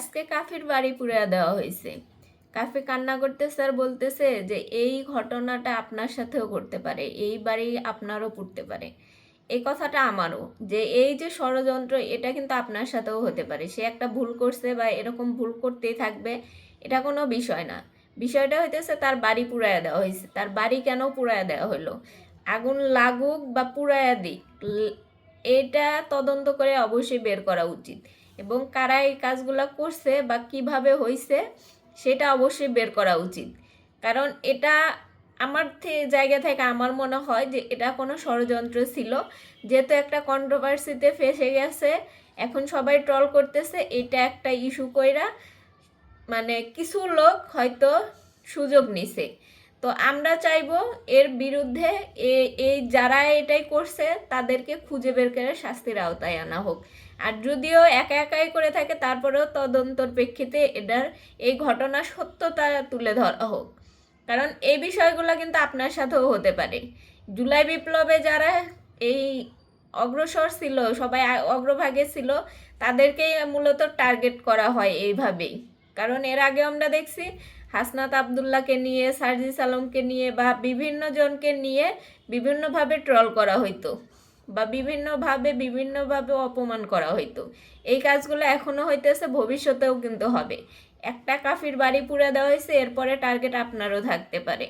আজকে কাফির বাড়ি পুড়ে দেওয়া হয়েছে। কাফি কান্না করতেছে আর বলতেছে যে, এই ঘটনাটা আপনার সাথেও করতে পারে, এই বাড়ি আপনারও পড়তে পারে। এই কথাটা আমারও, যে এই যে ষড়যন্ত্র, এটা কিন্তু আপনার সাথেও হতে পারে। সে একটা ভুল করছে বা এরকম ভুল করতেই থাকবে, এটা কোনো বিষয় না। বিষয়টা হইতেছে তার বাড়ি পুড়াইয়া দেওয়া হয়েছে। তার বাড়ি কেন পুড়াইয়া দেওয়া হলো? আগুন লাগুক বা পুড়াইয়া দিক এটা তদন্ত করে অবশ্যই বের করা উচিত। এবং কারা এই কাজগুলো করছে বা কীভাবে হয়েছে সেটা অবশ্যই বের করা উচিত। কারণ এটা আমার জায়গা থেকে আমার মনে হয় যে এটা কোনো ষড়যন্ত্র ছিল। যেহেতু একটা কন্ট্রোভার্সিতে ফেসে গেছে, এখন সবাই ট্রল করতেছে, এটা একটা ইস্যু কইরা মানে কিছু লোক হয়তো সুযোগ নিছে। তো আমরা চাইব এর বিরুদ্ধে এই যারা এটাই করছে তাদেরকে খুঁজে বের করে শাস্তির আওতায় আনা হোক। আর যদিও একা একাই করে থাকে, তারপরেও তদন্তর প্রেক্ষিতে এটার, এই ঘটনার সত্যতা তুলে ধরা হোক। কারণ এই বিষয়গুলো কিন্তু আপনার সাথেও হতে পারে। জুলাই বিপ্লবে যারা এই অগ্রসর ছিল, সবাই অগ্রভাগে ছিল, তাদেরকেই মূলত টার্গেট করা হয় এইভাবেই। কারণ এর আগে আমরা দেখছি হাসনাত আবদুল্লাহকে নিয়ে, সার্জিস আলমকে নিয়ে বা বিভিন্ন জনকে নিয়ে বিভিন্নভাবে ট্রল করা হইতো বা বিভিন্নভাবে বিভিন্নভাবে অপমান করা হইতো। এই কাজগুলো এখনও হইতেছে, ভবিষ্যতেও কিন্তু হবে। একটা কাফির বাড়ি পুড়ে দেওয়া হয়েছে এরপরে টার্গেট আপনারও থাকতে পারে।